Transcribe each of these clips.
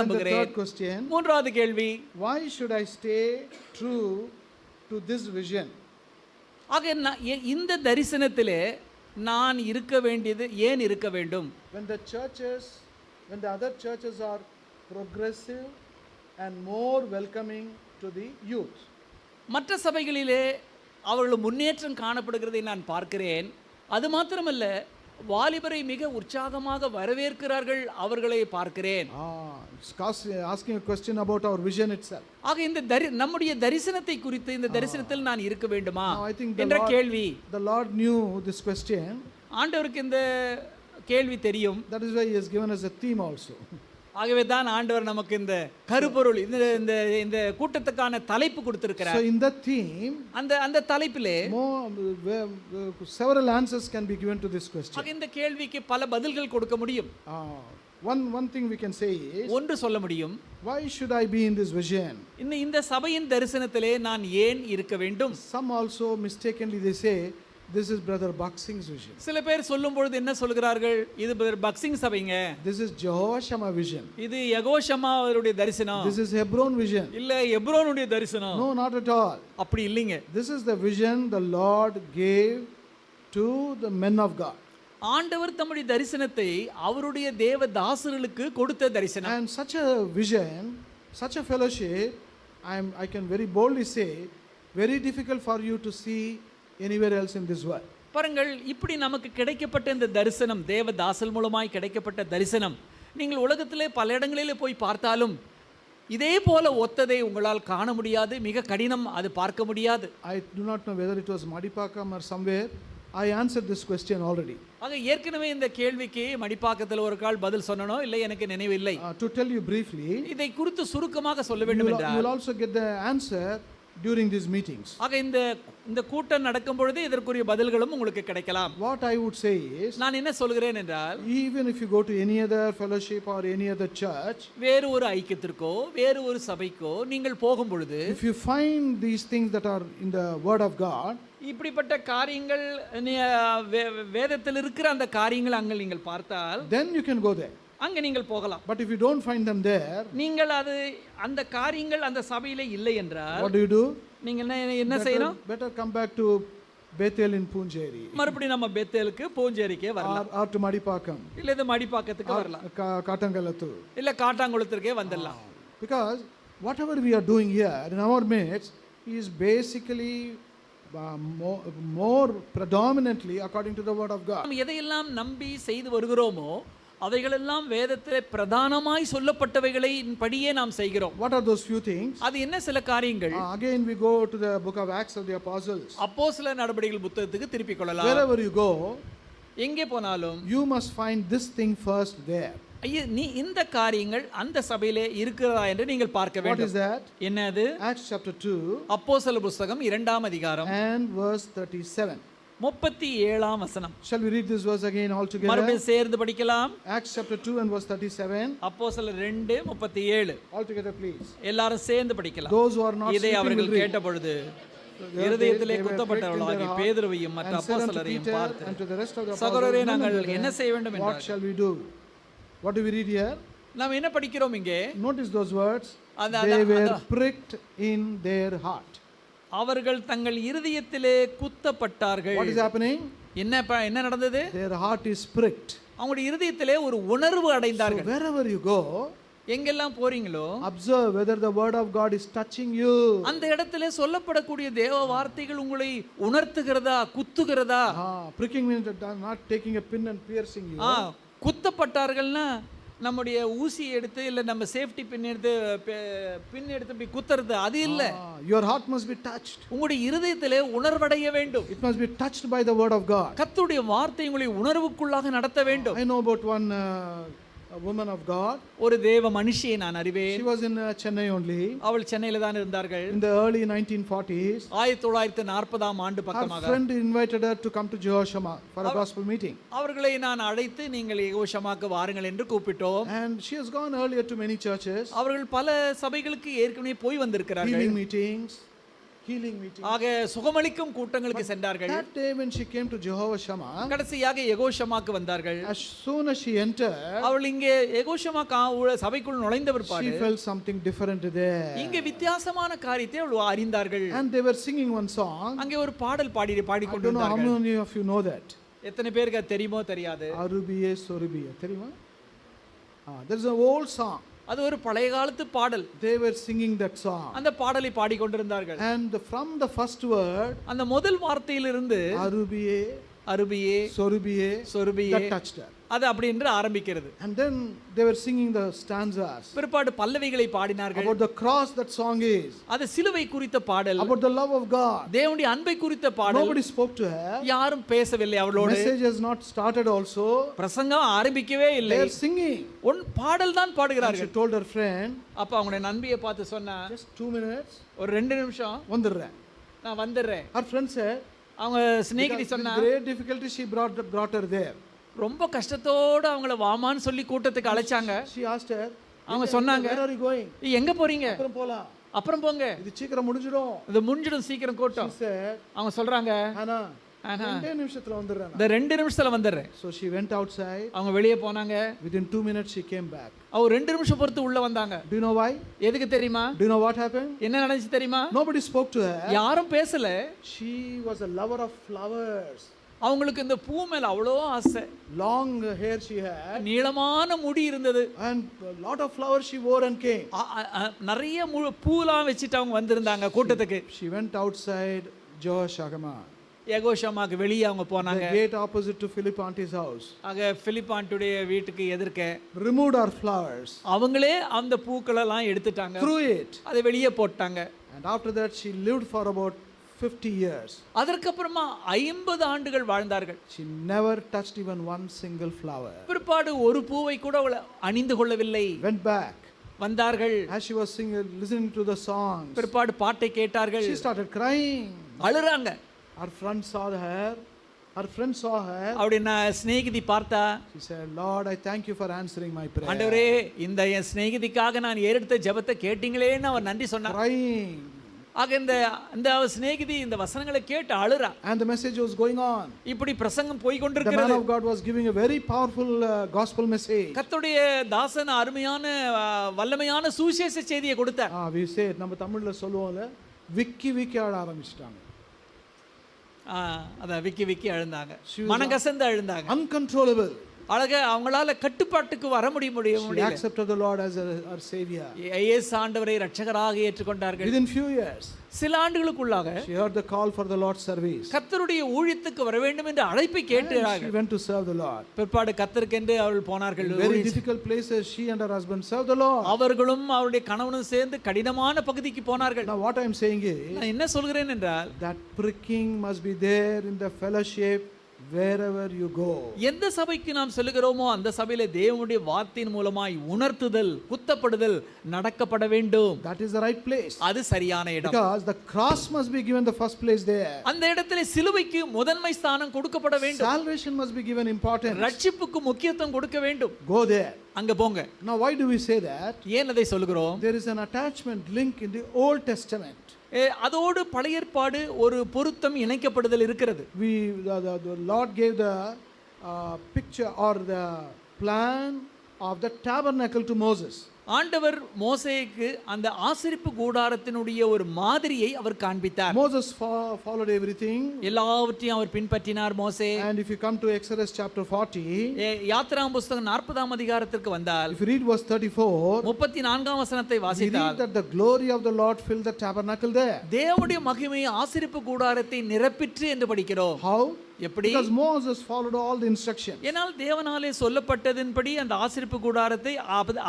நம்புகிறேன் third question மூன்றாவது கேள்வி why should I stay true to this vision? ஆக இந்த தரிசனத்திலே நான் இருக்க வேண்டியது ஏன் இருக்க வேண்டும் When the churches, when the other churches are progressive and more welcoming to the youth, மற்ற சபைகளிலே அவர்கள் முன்னேற்றம் காணப்படுகிறதை நான் பார்க்கிறேன் அது மாத்திரமல்ல வாலிபரை மிக உற்சாகமாக வரவேற்கிறார்கள் அவர்களை பார்க்கிறேன் ah, a question about our vision itself. ஆக இந்த தரி நம்முடைய தரிசனத்தை குறித்து இந்த தரிசனத்தில் நான் இருக்க வேண்டுமா think the என்ற கேள்வி The Lord knew this question, ஆண்டவருக்கு இந்த கேள்வி தெரியும் is why He has given us a theme also. ஆகவே தான் ஆண்டவர் நமக்கு இந்த கருப்பொருள் இந்த இந்த இந்த கூட்டத்துக்கான தலைப்பு கொடுத்திருக்கிறார் So, in theme, அந்த அந்த தலைப்பிலே uh, several answers can be given to this question. இந்த கேள்விக்கு பல பதில்கள் கொடுக்க முடியும் Ah, one thing we can say is, ஒன்று சொல்ல முடியும் why should I be in this vision? இந்த இந்த சபையின் தரிசனத்திலே நான் ஏன் இருக்க வேண்டும் Some also mistakenly they say, this is Brother Baksing's vision. சில பேர் சொல்லும் பொழுது என்ன சொல்கிறார்கள் இது brother Bakht Singh சபைங்க This is Jehoshama vision. இது யகோஷமா அவருடைய தரிசனம் This is Hebron vision. இல்ல எப்ரோனுடைய தரிசனம் No, not at all. அப்படி இல்லைங்க This is the vision the Lord gave to the men of God. ஆண்டவர் தம்முடைய தரிசனத்தை அவருடைய தேவ தாசர்களுக்கு கொடுத்த தரிசனம் And such a vision, such a fellowship, I, am, I can very boldly say, very difficult for you to see anywhere else in this world. பாருங்கள் இப்படி நமக்கு கிடைக்கப்பட்ட இந்த தரிசனம் தேவ தாசல் மூலமாய் கிடைக்கப்பட்ட தரிசனம் நீங்கள் உலகத்திலே பல இடங்களிலே போய் பார்த்தாலும் இதே போல ஒத்ததை உங்களால் காண முடியாது மிக கடினம் அது பார்க்க முடியாது I do not know whether it was Madipakam or somewhere. I answered this question already. ஆக ஏற்கனவே இந்த கேள்விக்கு மடிப்பாக்கத்தில் ஒரு கால் பதில் சொன்னனோ இல்லை எனக்கு நினைவில்லை to tell you briefly, இதை குறித்து சுருக்கமாக சொல்ல வேண்டும் என்றால் will also get the answer during these meetings. ஆக இந்த இந்த கூட்டம் நடக்கும் பொழுது இதற்குரிய பதில்களும் உங்களுக்கு கிடைக்கலாம் What I would say is, நான் என்ன சொல்கிறேன் என்றால் even if you go to any other fellowship or any other church, வேறு ஒரு ஐக்கியத்திற்கோ வேறு ஒரு சபைக்கோ நீங்கள் போகும் பொழுது if you find these things that are in the Word of God, இப்படிப்பட்ட காரியங்கள் நீ, வே- வேதத்தில் இருக்கிற அந்த காரியங்கள் அங்கே நீங்கள் பார்த்தால் then you can go there. அங்கே நீங்கள் போகலாம் But if you don't find them there, நீங்கள் அது அந்த காரியங்கள் அந்த சபையிலே இல்லை என்றால் do you do? நீங்கள் என்ன என்ன செய்யணும் better come back to Bethel in Punjeri மறுபடியும் நம்ம பெத்தேலுக்கு பூஞ்சேரிக்கே வரலாம் or to Madipakam, இல்லை இது மடிப்பாக்கத்துக்கு வரலாம் Katangalathu. இல்லை காட்டாங்குளத்திற்கே வந்துடலாம் we are doing here in our midst is basically uh, more, more predominantly according to the Word of God. நாம் எதையெல்லாம் நம்பி செய்து வருகிறோமோ அவைகளெல்லாம் வேதத்தில் பிரதானமாய் சொல்லப்பட்டவைகளை படியே நாம் செய்கிறோம் What are those few things? அது என்ன சில காரியங்கள் Uh, again, we go to the book of Acts of the Apostles. அப்போ சில நடவடிக்கைகள் புத்தகத்துக்கு திருப்பிக் கொள்ளலாம் Wherever you go, எங்கே போனாலும் you must find this thing first there. ஐயா நீ இந்த காரியங்கள் அந்த சபையிலே இருக்கிறதா என்று நீங்கள் பார்க்க வேண்டும் is that? என்ன அது Acts chapter 2 அப்போஸ்தல புஸ்தகம் இரண்டாம் அதிகாரம் and verse 37. முப்பத்தி ஏழாம் வசனம் Shall we read this verse again all together? மறுபடியும் சேர்ந்து படிக்கலாம் Acts chapter 2 and verse 37. அப்போஸ்தலர் ரெண்டு முப்பத்தி ஏழு All together, please. எல்லாரும் சேர்ந்து படிக்கலாம் Those who are not இதை அவர்கள். கேட்ட பொழுது இருதயத்திலே குத்தப்பட்டவர்களாகி பேதுருவையும் மற்ற அப்போஸ்தலரையும் பார்த்து சகோதரரே நாங்கள் "Men of என்ன செய்ய வேண்டும் What என்றார் shall we do? What do we read here? நாம் என்ன படிக்கிறோம் இங்கே Notice those words. They were pricked in their heart. அவர்கள் தங்கள் இருதயத்திலே குத்தப்பட்டார்கள் What is happening? என்ன என்ன நடந்தது Their heart is pricked. அவங்களுடைய இருதயத்திலே ஒரு உணர்வு So அடைந்தார்கள் wherever you go, எங்கெல்லாம் போறீங்களோ observe whether the word of God is touching you. அந்த இடத்திலே சொல்லப்படக்கூடிய தேவ வார்த்தைகள் உங்களை உணர்த்துகிறதா குத்துகிறதா Ah, not taking a pin and piercing you. ஆ குத்தப்பட்டார்கள்னா நம்முடைய ஊசியை எடுத்து இல்லை நம்ம சேஃப்டி பின் எடுத்து பே- பின் எடுத்து இப்படி குத்துறது அது இல்லை your heart must be touched. உங்களுடைய இருதயத்திலே உணர்வடைய வேண்டும் It must be touched by the word of God. கர்த்தருடைய வார்த்தை உங்களை உணர்வுக்குள்ளாக நடத்த வேண்டும் I know about one uh, a woman of God. ஒரு தேவ மனுஷியை நான் அறிவேன் She was in uh, Chennai only அவள் சென்னையில தான் இருந்தார்கள் in the early 1940s. ஆயிரத்தி தொள்ளாயிரத்தி நாற்பதாம் ஆண்டு Her பக்கமாக friend invited her to come to Jehoshama for a gospel meeting. அவர்களை நான் அழைத்து நீங்கள் யோஷமாக்கு வாருங்கள் என்று கூப்பிட்டோம் And she has gone earlier to many churches, அவர்கள் பல சபைகளுக்கு ஏற்கனவே போய் வந்திருக்கிறார்கள் healing meetings, ஆக சுகமளிக்கும் கூட்டங்களுக்கு சென்றார்கள் That day when she came to Jehovah Shammah, கடைசியாக எகோஷமாக்கு வந்தார்கள் as soon as she entered, அவள் இங்கே எகோஷமா சபைக்குள் நுழைந்த பிற்பாடு she felt something different there. இங்கே வித்தியாசமான காரியத்தை அவள் அறிந்தார்கள் And they were singing one song. அங்கே ஒரு பாடல் பாடி don't know how many of you know that. எத்தனை பேருக்கு தெரியுமோ தெரியாது Arubiye Sorubiye. தெரியுமா? Ah, there's an old song. அது ஒரு பழைய காலத்து பாடல் They were singing that song. அந்த பாடலை பாடிக்கொண்டிருந்தார்கள் And from the first word, அந்த முதல் வார்த்தையிலிருந்து Arubiye, அருபியே Sorubiye, சொருபியே that touched her. அது அப்படி என்று ஆரம்பிக்கிறது And then they were singing the stanzas பிற்பாடு பல்லவிகளை பாடினார்கள் about the cross that song is, அது சிலுவை குறித்த பாடல் about the love of God. தேவனுடைய அன்பை குறித்த பாடல் Nobody spoke to her. யாரும் பேசவில்லை அவளோடு Message has not started also. பிரசங்கம் ஆரம்பிக்கவே இல்லை They are singing. ஒன் பாடல் தான் And she பாடுகிறார்கள் told her friend, அப்ப அவங்களுடைய நண்பியை பார்த்து சொன்னா just two minutes, ஒரு ரெண்டு நிமிஷம் வந்துடுறேன். நான் வந்துடுறேன் Her friend said, அவங்க with சொன்னா great difficulty she brought, brought her there. ரொம்ப கஷ்டத்தோட அவங்கள வாமான்னு சொல்லி கூட்டத்துக்கு அழைச்சாங்க She asked her, அவங்க சொன்னாங்க where are you going? "ஏய், எங்க போறீங்க அப்புறம் போலாம். அப்புறம் போங்க இது சீக்கிரம் முடிஞ்சிடும். இது முடிஞ்சிடும் சீக்கிரம் She கூட்டம் said, அவங்க சொல்றாங்க ஆனா ரெண்டே நிமிஷத்துல வந்துடுறேன். இந்த ரெண்டு நிமிஷத்துல வந்துடுறேன் So she went outside. அவங்க வெளியே போனாங்க Within two minutes she came back. ரெண்டு நிமிஷம் பொறுத்து உள்ள வந்தாங்க Do you know why? எதுக்கு தெரியுமா Do you know what happened? என்ன நடந்துச்சு தெரியுமா Nobody spoke to her. யாரும் பேசல She was a lover of flowers. அவங்களுக்கு இந்த பூ மேல அவ்வளோ ஆசை Long hair she had. நீளமான முடி இருந்தது And a lot of flowers she wore and came. அ- அ- அ- நிறைய பூலாம் வச்சுட்டு அவங்க வந்திருந்தாங்க கூட்டத்துக்கு She went outside Jehoshagama, ஏகோஷமாக்கு வெளியே அவங்க போனாங்க gate opposite to Philip auntie's house. ஆக பிலிப்பாண்டுடைய வீட்டுக்கு எதிர்க்க Removed our flowers, அவங்களே அந்த பூக்களெல்லாம் எடுத்துட்டாங்க threw it. அதை வெளியே போட்டாங்க And after that, she lived for about 50 years. அதற்கப்புறமா ஐம்பது ஆண்டுகள் வாழ்ந்தார்கள் She never touched even one single flower. பிற்பாடு ஒரு பூவை கூட அவள் அணிந்து கொள்ளவில்லை Went back. வந்தார்கள் As she was singing, listening to the songs, பிற்பாடு பாட்டை கேட்டார்கள் she started crying. அழுறாங்க Her friend saw her. Her friend saw her. அப்படி நான் சிநேகிதி பார்த்தா She said, Lord, I thank you for answering my prayer. ஆண்டவரே இந்த என் சிநேகிதிக்காக நான் ஏறெடுத்த ஜெபத்தை கேட்டீங்களேன்னு அவர் நன்றி சொன்னார் Crying. ஆக இந்த இந்த சிநேகிதி இந்த வசனங்களை கேட்டு அழுறா And the message was going on. இப்படி பிரசங்கம் போய் The man கொண்டிருக்கிறது of God was giving a very powerful uh, gospel message. கர்த்தருடைய தாசன் அருமையான வல்லமையான சுவிசேஷ செய்தியை கொடுத்தார் Ah, we say it, நம்ம தமிழ்ல சொல்லுவோம்ல விக்கி விக்கி ஆட ஆரம்பிச்சிட்டாங்க ஆ, அதான் விக்கி விக்கி அழுந்தாங்க was மனகசந்து அழுந்தாங்க uncontrollable. அழக அவங்களால கட்டுப்பாட்டுக்கு வர முடிய முடிய She முடியல accepted the Lord as a, her savior. இயேசு ஆண்டவரை ரட்சகராக ஏற்றுக்கொண்டார்கள் Within few years, சில ஆண்டுகளுக்குள்ளாக she heard the call for the Lord's service. கர்த்தருடைய ஊழியத்துக்கு வர வேண்டும் என்ற அழைப்பை கேட்டார்கள் she went to serve the Lord. பிற்பாடு கர்த்தருக்கென்று அவள் போனார்கள் very difficult places, she and her husband served the Lord. அவர்களும் அவருடைய கணவனும் சேர்ந்து கடினமான பகுதிக்கு போனார்கள் Now, what I am saying is நான் என்ன சொல்கிறேன் என்றால் that pricking must be there in the fellowship wherever you go. எந்த சபைக்கு நாம் செல்கிறோமோ அந்த சபையில தேவனுடைய வார்த்தையின் மூலமாய் உணர்த்துதல் குத்தப்படுதல் நடக்கப்பட வேண்டும் That is the right place. அது சரியான இடம் Because the cross must be given the first place there. அந்த இடத்துல சிலுவைக்கு முதன்மை ஸ்தானம் கொடுக்கப்பட வேண்டும் Salvation must be given importance. ரட்சிப்புக்கு முக்கியத்துவம் கொடுக்க வேண்டும் Go there. அங்க போங்க Now, why do we say that? ஏன் அதை சொல்கிறோம் There is an attachment link in the Old Testament. ஏ, அதோடு பழைய ஏற்பாடு ஒரு பொருத்தம் இணைக்கப்படுதல் இருக்கிறது We, the, the, the Lord gave the uh, picture or the plan of the tabernacle to Moses. ஆண்டவர் மோசேக்கு அந்த ஆசரிப்பு கூடாரத்தினுடைய ஒரு மாதிரியை அவர் காண்பித்தார் Moses fo- followed everything. எல்லாவற்றையும் அவர் பின்பற்றினார் மோசே And if you come to Exodus chapter 40, ஏ, யாத்திராம் புஸ்தகம் நாற்பதாம் அதிகாரத்திற்கு வந்தால் if you read verse 34, முப்பத்தி நான்காம் வசனத்தை we வாசித்தால் that the glory of the Lord filled the tabernacle there. தேவனுடைய மகிமை ஆசரிப்பு கூடாரத்தை நிரப்பிற்று என்று படிக்கிறோம் How? எப்படி Because Moses followed all the instructions. ஏனால் தேவனாலே சொல்லப்பட்டதின்படி அந்த ஆசரிப்பு கூடாரத்தை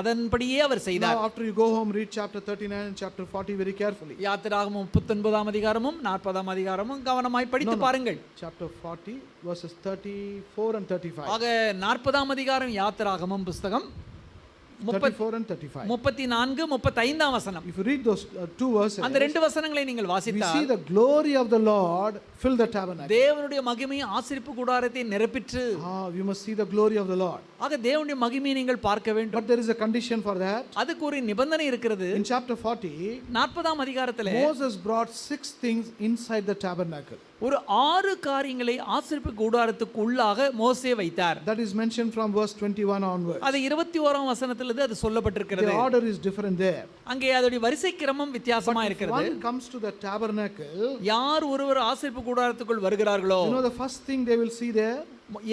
அதன்படியே அவர் செய்தார் Now, after you go home, read chapter 39 and chapter 40 very carefully. யாத்திராகமம் முப்பத்தொன்பதாம் அதிகாரமும் நாற்பதாம் அதிகாரமும் கவனமாய் படித்து பாருங்கள் Chapter 40, verses 34 and 35. ஆக நாற்பதாம் அதிகாரம் யாத்திராகமம் புஸ்தகம் 34 and 35. முப்பத்தி நான்கு முப்பத்தைந்தாம் வசனம் If you read those uh, two verses, அந்த ரெண்டு வசனங்களை நீங்கள் we வாசித்தால் see the glory of the Lord fill the tabernacle. தேவனுடைய மகிமை ஆசிரிப்பு கூடாரத்தை நிரப்பிற்று Ah, we must see the glory of the Lord. ஆக தேவனுடைய மகிமையை நீங்கள் பார்க்க வேண்டும் But there is a condition for that. அதுக்கு ஒரு நிபந்தனை இருக்கிறது In chapter 40, நாற்பதாம் அதிகாரத்துல Moses brought six things inside the tabernacle. ஒரு ஆறு காரியங்களை ஆசிரிப்பு கூடாரத்துக்கு உள்ளாக மோசே வைத்தார் That is mentioned from verse 21 onwards. அது இருபத்தி ஓராம் வசனத்திலிருந்து அது சொல்லப்பட்டிருக்கிறது The order is different there. அங்கே அதோடைய வரிசை கிரமம் வித்தியாசமா இருக்கிறது one comes to the tabernacle, யார் ஒருவர் ஆசிரிப்பு கூடாரத்துக்குள் வருகிறார்களோ you know the first thing they will see there?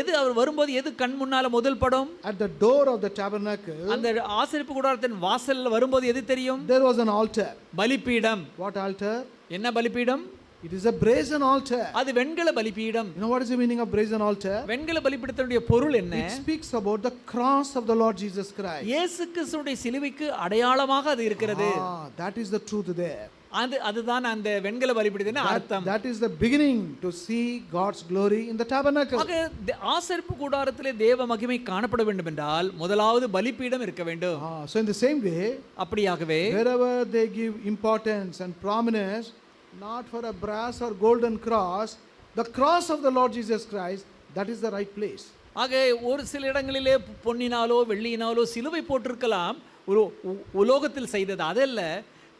எது அவர் வரும்போது எது கண் முன்னால முதல் படம் At the door of the tabernacle, அந்த ஆசிரிப்பு கூடாரத்தின் வாசல்ல வரும்போது எது தெரியும் there was an altar. பலிபீடம் What altar? என்ன பலிபீடம் It is a brazen altar. அது வெண்கல பலிபீடம் You know what is the meaning of brazen altar? வெண்கல பலிபீடத்தினுடைய பொருள் என்ன It speaks about the cross of the Lord Jesus Christ. இயேசு கிறிஸ்துடைய சிலுவைக்கு அடையாளமாக அது இருக்கிறது Ah, that is the truth there. அது அதுதான் அந்த வெண்கல பலிபீடத்தின் அர்த்தம் That is the beginning to see God's glory in the tabernacle. ஆக தே- ஆசரிப்பு கூடாரத்திலே தேவ மகிமை காணப்பட வேண்டும் என்றால் முதலாவது பலிபீடம் இருக்க வேண்டும் Ah, so in the same way, அப்படியாகவே wherever they give importance and prominence, not for a brass or golden cross, the cross of the Lord Jesus Christ, that is the right place. ஆக ஒரு சில இடங்களிலே பொன்னினாலோ வெள்ளியினாலோ சிலுவை போட்டிருக்கலாம் ஒரு உ- உலோகத்தில் செய்தது அதல்ல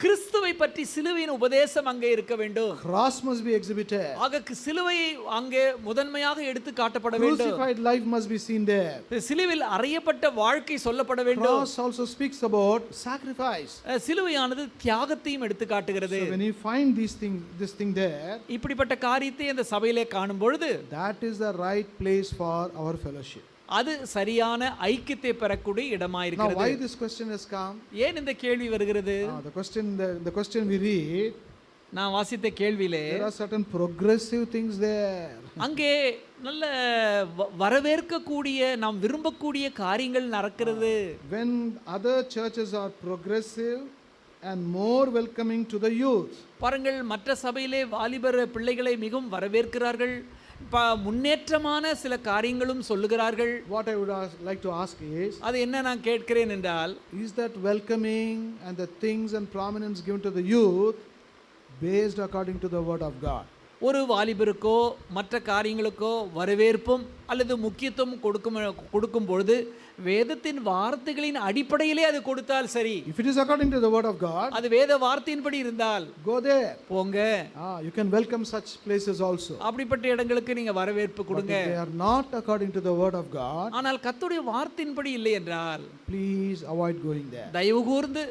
கிறிஸ்துவை பற்றி சிலுவையின் உபதேசம் அங்கே இருக்க வேண்டும் Cross must be exhibited. ஆக கி- சிலுவை அங்கே முதன்மையாக எடுத்து காட்டப்பட வேண்டும் Crucified life must be seen there. சிலுவில் அறையப்பட்ட வாழ்க்கை சொல்லப்பட வேண்டும் Cross also speaks about sacrifice. அஹ், சிலுவையானது தியாகத்தையும் எடுத்து காட்டுகிறது So when you find these thing, this thing there, இப்படிப்பட்ட காரியத்தை அந்த சபையிலே காணும் பொழுது that is the right place for our fellowship. அது சரியான ஐக்கியத்தை பெறக்கூடிய Now, இடமாயிருக்கிறது why this question has come? ஏன் இந்த கேள்வி வருகிறது Ah, the question, the, the question we read, நான் வாசித்த கேள்வியிலே there are certain progressive things there. அங்கே நல்ல வரவேற்கக்கூடிய நாம் விரும்பக்கூடிய காரியங்கள் நடக்கிறது When other churches are progressive and more welcoming to the youth, பாருங்கள் மற்ற சபையிலே வாலிபர் பிள்ளைகளை மிகவும் வரவேற்கிறார்கள் முன்னேற்றமான சில காரியங்களும் சொல்லுகிறார்கள் what I would ask, like to ask is, அது என்ன நான் கேட்கிறேன் என்றால் is that welcoming and the things and prominence given to the youth based according to the word of God? ஒரு வாலிபருக்கோ மற்ற காரியங்களுக்கோ வரவேற்பும் அல்லது முக்கியத்துவம் கொடுக்கும் கொடுக்கும் பொழுது வேதத்தின் வார்த்தைகளின் அடிப்படையிலே அது கொடுத்தால் சரி If it is according to the word of God, அது வேத வார்த்தையின்படி இருந்தால் go there. போங்க Ah, you can welcome such places also. அப்படிப்பட்ட இடங்களுக்கு நீங்க வரவேற்பு கொடுங்க they are not according to the word of God, ஆனால் கர்த்தருடைய வார்த்தையின்படி இல்லை என்றால் please avoid going there. தயவு கூர்ந்து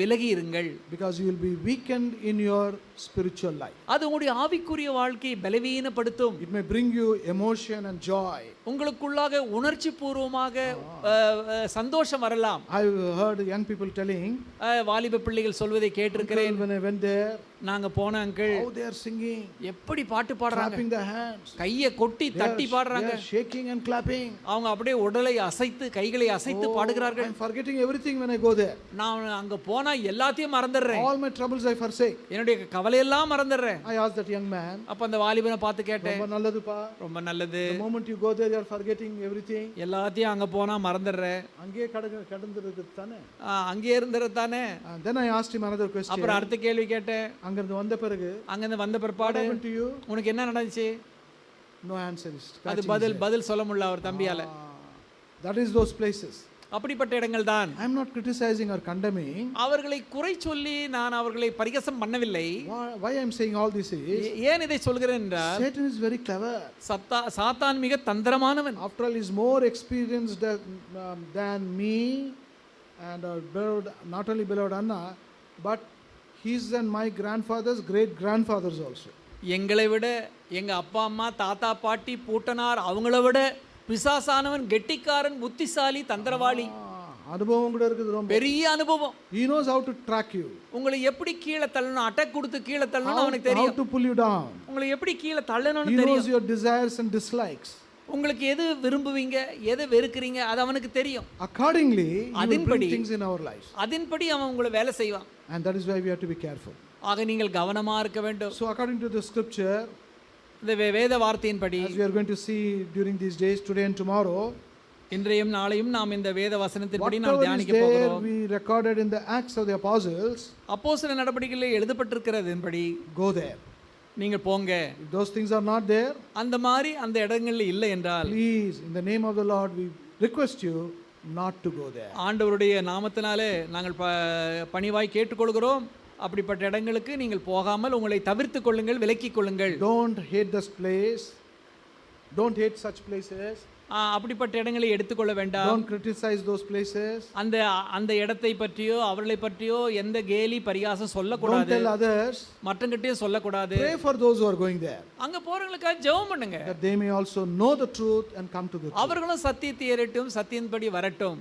விலகி இருங்கள் Because you will be weakened in your spiritual life. அது உங்களுடைய ஆவிக்குரிய வாழ்க்கையை பலவீனப்படுத்தும் It may bring you emotion and joy. உங்களுக்குள்ளாக உணர்ச்சி பூர்வமாக சந்தோஷம் வரலாம் heard young people telling, அஹ், வாலிப பிள்ளைகள் சொல்வதை கேட்டிருக்கிறேன் "Uncle, when I went there, நாங்க போன uncle how they are singing, எப்படி பாட்டு பாடுறாங்க clapping their hands, கையை கொட்டி தட்டி பாடுறாங்க shaking and clapping. அவங்க அப்படியே உடலை அசைத்து கைகளை அசைத்து Oh, பாடுகிறார்கள் I'm forgetting everything when I go there. நான் அங்க போனா எல்லாத்தையும் மறந்துடுறேன் All my troubles I forsake. என்னுடைய கவலையெல்லாம் மறந்துடுறேன் I asked that young man, அப்ப அந்த வாலிபனை பார்த்து கேட்டேன் "ரொம்ப நல்லதுப்பா." ரொம்ப நல்லது The moment you go there, you are forgetting everything. எல்லாத்தையும் அங்க போனா மறந்துடுறேன் அங்கேயே கடந்து கடந்துருக்கு தானே அங்கேயே இருந்துறது தானே then I asked him another question. அப்புறம் அடுத்த கேள்வி கேட்டேன் அங்கிருந்து வந்த பிறகு அங்கிருந்து வந்த what பிற்பாடு? உனக்கு என்ன நடந்துச்சு No answer. is அது பதில். பதில் சொல்ல முடியல அவர் தம்பியால that is those places. அப்படிப்பட்ட இடங்கள் தான் I am not criticizing or condemning. அவர்களை குறை சொல்லி நான் அவர்களை பரிகசம் பண்ணவில்லை Why, why I am saying all this is ஏ- ஏன் இதை சொல்கிறேன் என்றால் Satan is very clever. சத்தா சாத்தான் மிக தந்திரமானவன் he is more experienced than, um, than me and our beloved, not only beloved Anna, but his and my grandfathers, great grandfathers also. எங்களை விட எங்க அப்பா அம்மா தாத்தா பாட்டி பூட்டனார் அவங்கள விட பிசாசானவன் கெட்டிக்காரன் புத்திசாலி தந்திரவாளி. அனுபவம் கூட இருக்குது ரொம்ப. பெரிய அனுபவம். He knows how to track you. உங்களை எப்படி கீழே தள்ளணும் அட்டாக் கொடுத்து கீழே தள்ளணும் how, அவனுக்கு how தெரியும் to pull you down. உங்களை எப்படி கீழே தள்ளணும்னு he knows தெரியும். your desires and dislikes. உங்களுக்கு எது விரும்புவீங்க எதை வெறுக்கிறீங்க அது அவனுக்கு தெரியும். Accordingly அதன்படி things in our lives. அதன்படி அவன் உங்களை வேலை செய்வான். And that is why we have to be careful. ஆக நீங்கள் கவனமா இருக்க வேண்டும். So according to the scripture இந்த வேத வார்த்தையின்படி as we are going to see during these days today and tomorrow இன்றையும் நாளையும் நாம் இந்த வேத வசனத்தின்படி நாம் தியானிக்க போகிறோம் we recorded in the Acts of the Apostles, அப்போஸ்தல நடவடிக்கைகளில் எழுதப்பட்டிருக்கிறதின்படி go there. நீங்கள் போங்க If those things are not there, அந்த மாதிரி அந்த இடங்கள்ல இல்லை என்றால் please, in the name of the Lord, we request you not to go there. ஆண்டவருடைய நாமத்தினாலே நாங்கள் பணிவாய் கேட்டுக்கொள்கிறோம் அப்படிப்பட்ட இடங்களுக்கு நீங்கள் போகாமல் உங்களை தவிர்த்து கொள்ளுங்கள் விலக்கிக் கொள்ளுங்கள் Don't hate this place. Don't hate such places. ஆ, அப்படிப்பட்ட இடங்களை எடுத்துக்கொள்ள வேண்டாம் Don't criticize those places. அந்த அந்த இடத்தை பற்றியோ அவர்களை பற்றியோ எந்த கேலி பரியாசம் சொல்லக்கூடாது tell others. மற்றங்கிட்டையும் சொல்லக்கூடாது Pray for those who are going there, அங்க போறவங்களுக்காக ஜெபம் பண்ணுங்க may also know the truth and come to the truth. அவர்களும் சத்தியத்தை ஏறட்டும் சத்தியத்தின்படி வரட்டும்